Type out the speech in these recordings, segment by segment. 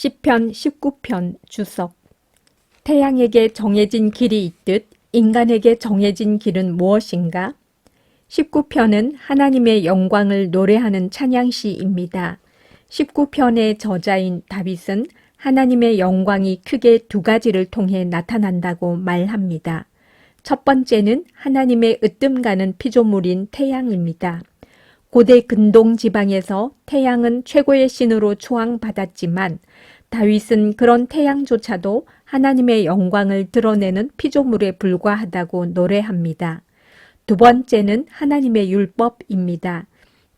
시편 19편 주석 태양에게 정해진 길이 있듯 인간에게 정해진 길은 무엇인가? 19편은 하나님의 영광을 노래하는 찬양시입니다. 19편의 저자인 다윗은 하나님의 영광이 크게 두 가지를 통해 나타난다고 말합니다. 첫 번째는 하나님의 으뜸 가는 피조물인 태양입니다. 고대 근동 지방에서 태양은 최고의 신으로 추앙받았지만 다윗은 그런 태양조차도 하나님의 영광을 드러내는 피조물에 불과하다고 노래합니다. 두 번째는 하나님의 율법입니다.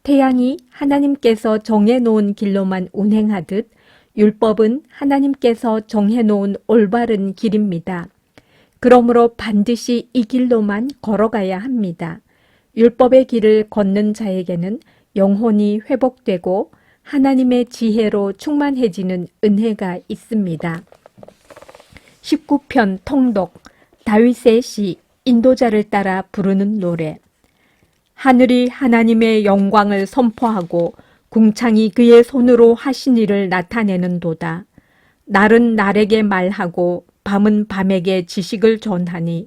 태양이 하나님께서 정해놓은 길로만 운행하듯 율법은 하나님께서 정해놓은 올바른 길입니다. 그러므로 반드시 이 길로만 걸어가야 합니다. 율법의 길을 걷는 자에게는 영혼이 회복되고 하나님의 지혜로 충만해지는 은혜가 있습니다. 19편 통독 다윗의 시 인도자를 따라 부르는 노래 하늘이 하나님의 영광을 선포하고 궁창이 그의 손으로 하신 일을 나타내는 도다. 날은 날에게 말하고 밤은 밤에게 지식을 전하니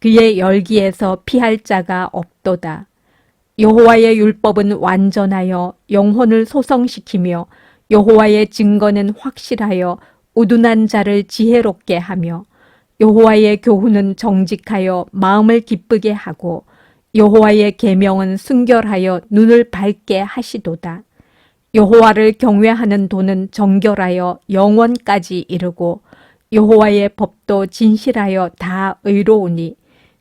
그의 열기에서 피할 자가 없도다. 여호와의 율법은 완전하여 영혼을 소성시키며 여호와의 증거는 확실하여 우둔한 자를 지혜롭게 하며 여호와의 교훈은 정직하여 마음을 기쁘게 하고 여호와의 계명은 순결하여 눈을 밝게 하시도다. 여호와를 경외하는 도는 정결하여 영원까지 이르고 여호와의 법도 진실하여 다 의로우니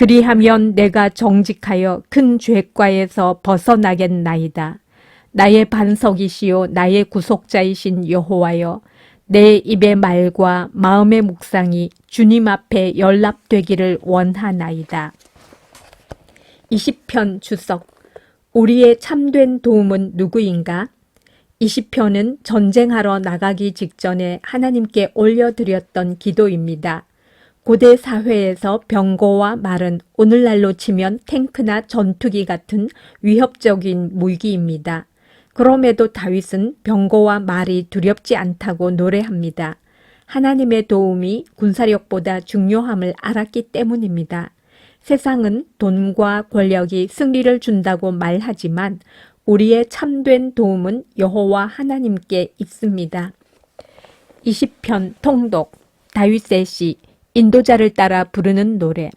그리하면 내가 정직하여 큰 죄과에서 벗어나겠나이다. 나의 반석이시요 나의 구속자이신 여호와여 내 입의 말과 마음의 묵상이 주님 앞에 연락되기를 원하나이다. 20편 주석 우리의 참된 도움은 누구인가? 20편은 전쟁하러 나가기 직전에 하나님께 올려드렸던 기도입니다. 고대 사회에서 병거와 말은 오늘날로 치면 탱크나 전투기 같은 위협적인 무기입니다. 그럼에도 다윗은 병거와 말이 두렵지 않다고 노래합니다. 하나님의 도움이 군사력보다 중요함을 알았기 때문입니다. 세상은 돈과 권력이 승리를 준다고 말하지만 우리의 참된 도움은 여호와 하나님께 있습니다. 20편 통독 다윗의 시 인도자를 따라 부르는 노래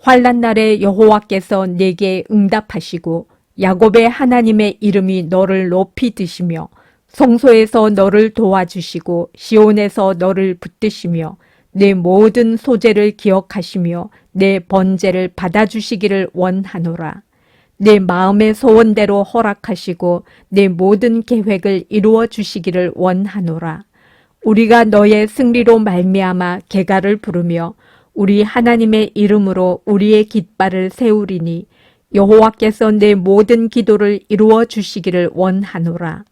환란 날에 여호와께서 내게 응답하시고 야곱의 하나님의 이름이 너를 높이 드시며 성소에서 너를 도와주시고 시온에서 너를 붙드시며 내 모든 소재를 기억하시며 내 번제를 받아주시기를 원하노라. 내 마음의 소원대로 허락하시고 내 모든 계획을 이루어 주시기를 원하노라. 우리가 너의 승리로 말미암아 개가를 부르며 우리 하나님의 이름으로 우리의 깃발을 세우리니 여호와께서 내 모든 기도를 이루어 주시기를 원하노라.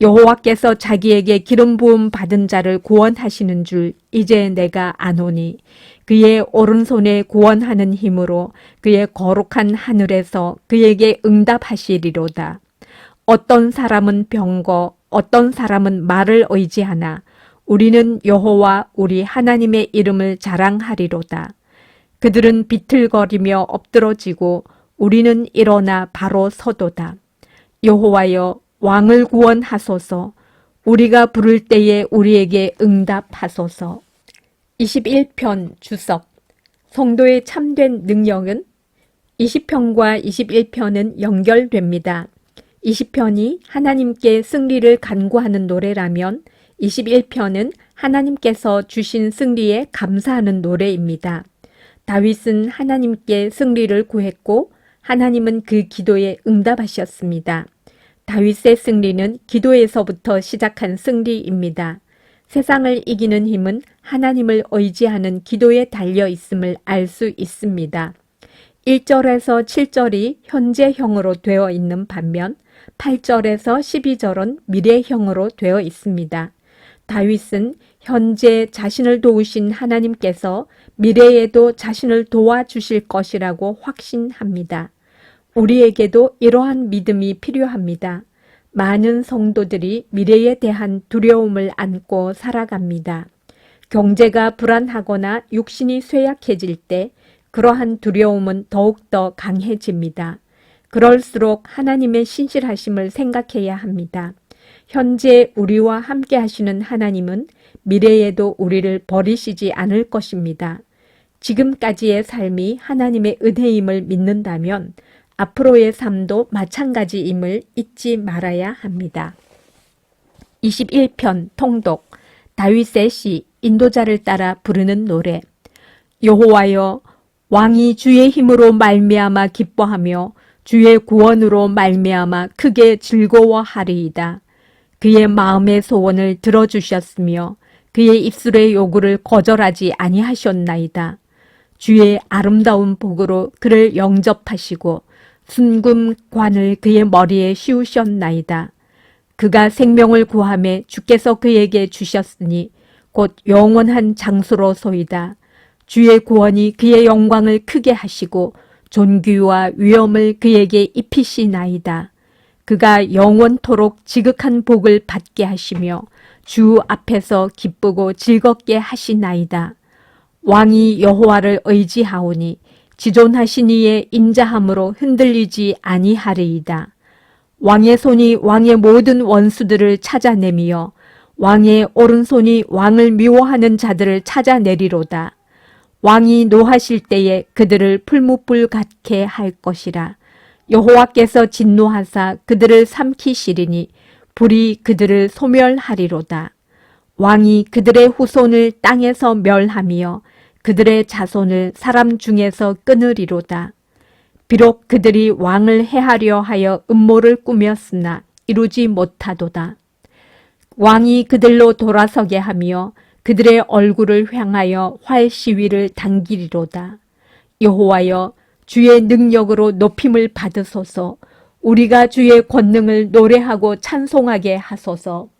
여호와께서 자기에게 기름 부음 받은 자를 구원하시는 줄 이제 내가 아노니 그의 오른손에 구원하는 힘으로 그의 거룩한 하늘에서 그에게 응답하시리로다. 어떤 사람은 병거, 어떤 사람은 말을 의지하나 우리는 여호와 우리 하나님의 이름을 자랑하리로다. 그들은 비틀거리며 엎드러지고 우리는 일어나 바로 서도다. 여호와여 왕을 구원하소서. 우리가 부를 때에 우리에게 응답하소서. 21편 주석 성도의 참된 능력은 20편과 21편은 연결됩니다. 20편이 하나님께 승리를 간구하는 노래라면 21편은 하나님께서 주신 승리에 감사하는 노래입니다. 다윗은 하나님께 승리를 구했고 하나님은 그 기도에 응답하셨습니다. 다윗의 승리는 기도에서부터 시작한 승리입니다. 세상을 이기는 힘은 하나님을 의지하는 기도에 달려 있음을 알 수 있습니다. 1절에서 7절이 현재형으로 되어 있는 반면 8절에서 12절은 미래형으로 되어 있습니다. 다윗은 현재 자신을 도우신 하나님께서 미래에도 자신을 도와주실 것이라고 확신합니다. 우리에게도 이러한 믿음이 필요합니다. 많은 성도들이 미래에 대한 두려움을 안고 살아갑니다. 경제가 불안하거나 육신이 쇠약해질 때 그러한 두려움은 더욱더 강해집니다. 그럴수록 하나님의 신실하심을 생각해야 합니다. 현재 우리와 함께 하시는 하나님은 미래에도 우리를 버리시지 않을 것입니다. 지금까지의 삶이 하나님의 은혜임을 믿는다면 앞으로의 삶도 마찬가지임을 잊지 말아야 합니다. 21편 통독 다윗의 시 인도자를 따라 부르는 노래 여호와여 왕이 주의 힘으로 말미암아 기뻐하며 주의 구원으로 말미암아 크게 즐거워하리이다. 그의 마음의 소원을 들어주셨으며 그의 입술의 요구를 거절하지 아니하셨나이다. 주의 아름다운 복으로 그를 영접하시고 순금관을 그의 머리에 씌우셨나이다. 그가 생명을 구함에 주께서 그에게 주셨으니 곧 영원한 장수로소이다. 주의 구원이 그의 영광을 크게 하시고 존귀와 위엄을 그에게 입히시나이다. 그가 영원토록 지극한 복을 받게 하시며 주 앞에서 기쁘고 즐겁게 하시나이다. 왕이 여호와를 의지하오니 지존하신 이의 인자함으로 흔들리지 아니하리이다. 왕의 손이 왕의 모든 원수들을 찾아내며 왕의 오른손이 왕을 미워하는 자들을 찾아내리로다. 왕이 노하실 때에 그들을 풀무불 같게 할 것이라. 여호와께서 진노하사 그들을 삼키시리니 불이 그들을 소멸하리로다. 왕이 그들의 후손을 땅에서 멸하며 그들의 자손을 사람 중에서 끊으리로다. 비록 그들이 왕을 해하려 하여 음모를 꾸몄으나 이루지 못하도다. 왕이 그들로 돌아서게 하며 그들의 얼굴을 향하여 활 시위를 당기리로다. 여호와여 주의 능력으로 높임을 받으소서. 우리가 주의 권능을 노래하고 찬송하게 하소서